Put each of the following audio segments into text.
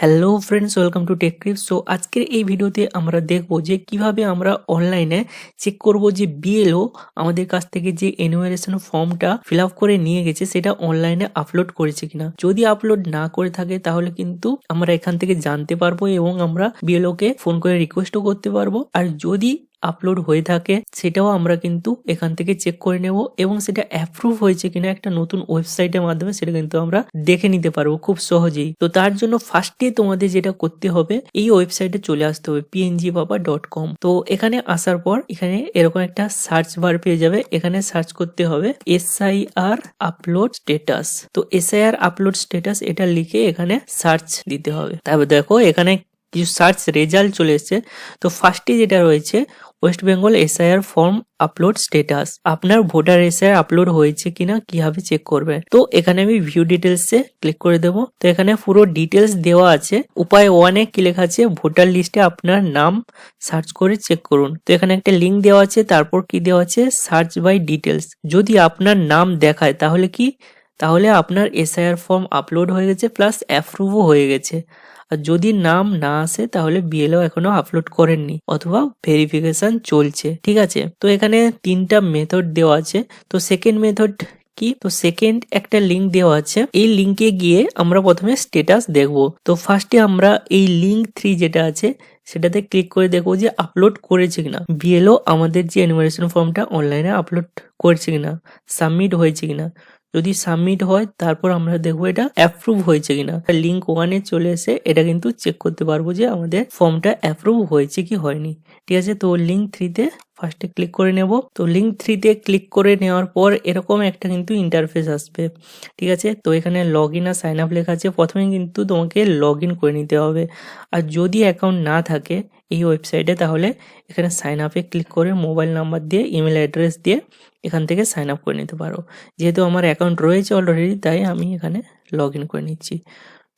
Hello friends welcome to Tech Crip so আজকের এই ভিডিওতে আমরা দেখব যে কীভাবে আমরা অনলাইনে চেক করব যে বিএলও আমাদের কাছ থেকে যে এনুয়ারেশন ফর্মটা ফিল আপ করে নিয়ে গেছে, সেটা অনলাইনে আপলোড করেছে কিনা। যদি আপলোড না করে থাকে, তাহলে কিন্তু আমরা এখান থেকে জানতে পারব এবং আমরা বিএলও কে ফোন করে রিকোয়েস্টও করতে পারব। আর যদি আপলোড হয়ে থাকে, সেটাও আমরা কিন্তু এখান থেকে চেক করে নেব এবং সেটা অ্যাপ্রুভ হয়েছে কিনা একটা নতুন ওয়েবসাইটের মাধ্যমে সেটা কিন্তু আমরা দেখে নিতে পারব খুব সহজেই। তো তার জন্য ফার্স্টে তোমাদের যেটা করতে হবে, এই ওয়েবসাইটে চলে আসতে হবে পিএনজি বাবা ডট কম তো এখানে আসার পর এখানে এরকম একটা সার্চ বার পেয়ে যাবে, এখানে সার্চ করতে হবে এসআইআর আপলোড স্টেটাস তো এসআইআর আপলোড স্টেটাস এটা লিখে এখানে সার্চ দিতে হবে। তারপর দেখো এখানে কিছু সার্চ রেজাল্ট চলে এসেছে। তো ফার্স্টে যেটা রয়েছে West Bengal SIR form upload status আপনার ভোটার এসআইআর আপলোড হয়েছে কিনা, কীভাবে চেক করবেন? তো এখানে আমি ভিউ ডিটেলসে ক্লিক করে দেব। তো এখানে পুরো ডিটেলস দেওয়া আছে। উপায় ওয়ানে কি লেখা আছে? ভোটার লিস্টে আপনার নাম সার্চ করে চেক করুন। তো এখানে একটা লিঙ্ক দেওয়া আছে, তারপর কি দেওয়া আছে? সার্চ বাই ডিটেলস যদি আপনার নাম দেখায়, তাহলে কি? তাহলে আপনার এসআইআর ফর্ম আপলোড হয়ে গেছে প্লাস অ্যাপ্রুভও হয়ে গেছে। আর যদি নাম না আসে, তাহলে বিএলও এখনও আপলোড করেননি অথবা ভেরিফিকেশন চলছে, ঠিক আছে? তো এখানে তিনটা মেথড দেওয়া আছে। তো সেকেন্ড মেথড কি? তো সেকেন্ড একটা লিঙ্ক দেওয়া আছে। এই লিঙ্কে গিয়ে আমরা প্রথমে স্টেটাস দেখব। তো ফার্স্টে আমরা এই লিঙ্ক থ্রি যেটা আছে, সেটাতে ক্লিক করে দেখব যে আপলোড করেছে কিনা। বিএলও আমাদের যে এনিমেশন ফর্মটা অনলাইনে আপলোড করেছে কিনা সাবমিট হয়েছে কিনা। যদি সাবমিট হয়, তারপর আমরা দেখব এটা অ্যাপ্রুভ হয়েছে কিনা। লিঙ্ক ওয়ানে চলে এসে এটা কিন্তু চেক করতে পারব যে আমাদের ফর্মটা অ্যাপ্রুভ হয়েছে কি হয়নি। ঠিক আছে, তো লিঙ্ক থ্রিতে ফার্স্টে ক্লিক করে নেব। তো লিঙ্ক থ্রিতে ক্লিক করে নেওয়ার পর এরকম একটা কিন্তু ইন্টারফেস আসবে। ঠিক আছে? তো এখানে লগ ইন আর সাইন আপ লেখা আছে। প্রথমে কিন্তু তোমাকে লগ ইন করে নিতে হবে। আর যদি অ্যাকাউন্ট না থাকে এই ওয়েবসাইটে তাহলে এখানে সাইন আপে ক্লিক করে মোবাইল নাম্বার দিয়ে ইমেল অ্যাড্রেস দিয়ে এখান থেকে সাইন আপ করে নিতে পারো। যেহেতু আমার অ্যাকাউন্ট রয়েছে অলরেডি তাই আমি এখানে লগ ইন করে নিচ্ছি।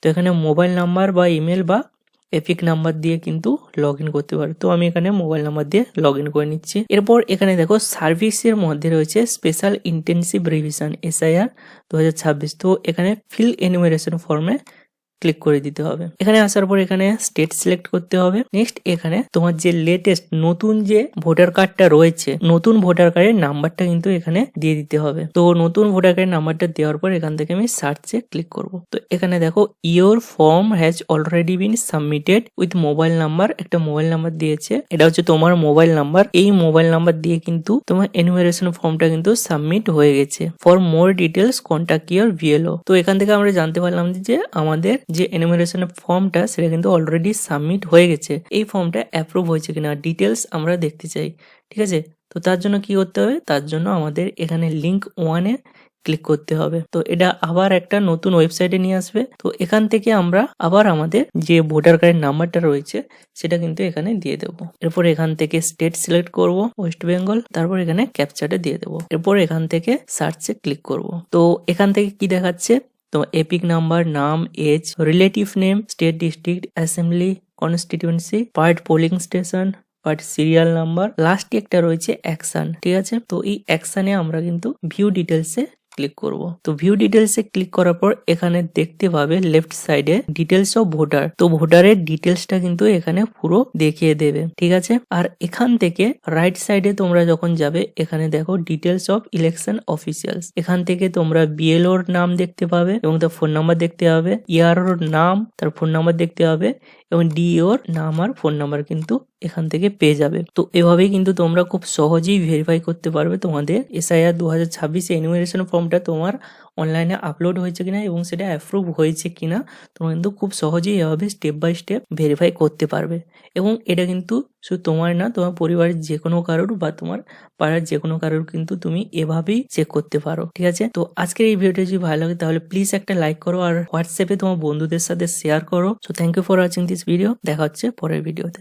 তো এখানে মোবাইল নাম্বার বা ইমেল বা এপিক নাম্বার দিয়ে কিন্তু লগ ইন করতে পারো। তো আমি এখানে মোবাইল নাম্বার দিয়ে লগ ইন করে নিচ্ছি। এরপর এখানে দেখো সার্ভিসের মধ্যে রয়েছে স্পেশাল ইন্টেন্সিভ রিভিশন এসআইআর দু তো এখানে ফিল এনিমেরেশন ফর্মে ক্লিক করে দিতে হবে। এখানে আসার পর এখানে স্টেট সিলেক্ট করতে হবে। নেক্সট এখানে তোমার যে লেটেস্ট নতুন যে ভোটার কার্ডটা রয়েছে, নতুন ভোটার কার্ডের নাম্বারটা কিন্তু এখানে দিয়ে দিতে হবে। তো নতুন ভোটার কার্ডের নাম্বারটা দেওয়ার পর এখান থেকে আমি সার্চে ক্লিক করব। তো এখানে দেখো your form has already been submitted with mobile number একটা মোবাইল নাম্বার দিয়েছে। এটা হচ্ছে তোমার মোবাইল নাম্বার এই মোবাইল নাম্বার দিয়ে কিন্তু তোমার এনুমারেশন ফর্মটা কিন্তু সাবমিট হয়ে গেছে। For more details contact your BLO তো এখান থেকে আমরা জানতে পারলাম যে আমাদের যে এনিমেশনের ফর্মটা সেটা কিন্তু অলরেডি সাবমিট হয়ে গেছে। এই ফর্মটা অ্যাপ্রুভ হয়েছে কিনা ডিটেলস আমরা দেখতে চাই, ঠিক আছে? তো তার জন্য কি করতে হবে? তার জন্য আমাদের এখানে লিঙ্ক ওয়ানে ক্লিক করতে হবে। তো এটা আবার একটা নতুন ওয়েবসাইটে নিয়ে আসবে। তো এখান থেকে আমরা আবার আমাদের যে ভোটার কার্ডের নাম্বারটা রয়েছে, সেটা কিন্তু এখানে দিয়ে দেব। এরপর এখান থেকে স্টেট সিলেক্ট করব ওয়েস্ট বেঙ্গল তারপর এখানে ক্যাপচারটা দিয়ে দেবো। এরপর এখান থেকে সার্চে ক্লিক করব। তো এখান থেকে কি দেখাচ্ছে? তো এপিক নাম্বার, নাম, age relative name state district assembly constituency part polling station part serial number লাস্টে একটা রয়েছে অ্যাকশন ঠিক আছে? তো এই অ্যাকশনে আমরা কিন্তু ভিউ ডিটেলসে ক্লিক করব। তো ভিউ ডিটেলস এ ক্লিক করার পর এখানে দেখতে পাবে লেফট সাইডে ডিটেলস অফ ভোটার তো ভোটারের ডিটেলসটা কিন্তু এখানে পুরো দেখিয়ে দেবে, ঠিক আছে? আর এখান থেকে রাইট সাইডে তোমরা যখন যাবে, এখানে দেখো ডিটেলস অফ ইলেকশন অফিসিয়ালস এখান থেকে তোমরা বিএলওর নাম দেখতে পাবে এবং তার ফোন নাম্বার দেখতে পাবে ইয়ারোর নাম, তার ফোন নাম্বার দেখতে পাবে এবং ডিওর নাম আর ফোন নাম্বার কিন্তু এখান থেকে পেয়ে যাবে। তো এভাবেই কিন্তু তোমরা খুব সহজেই ভেরিফাই করতে পারবে তোমাদের এসআইআর দু হাজার ছাব্বিশে এনিমেশন ফর্মটা তোমার অনলাইনে আপলোড হয়েছে কিনা এবং সেটা অ্যাপ্রুভ হয়েছে কিনা, তোমরা কিন্তু খুব সহজেই এভাবে স্টেপ বাই স্টেপ ভেরিফাই করতে পারবে। এবং এটা কিন্তু শুধু তোমার না, তোমার পরিবারের যে কোনো কারোর বা তোমার পাড়ার যে কোনো কারোর কিন্তু তুমি এভাবেই চেক করতে পারো, ঠিক আছে? তো আজকের এই ভিডিওটা যদি ভালো লাগে, তাহলে প্লিজ একটা লাইক করো আর হোয়াটসঅ্যাপে তোমার বন্ধুদের সাথে শেয়ার করো। So thank you for watching this video দেখা হচ্ছে পরের ভিডিওতে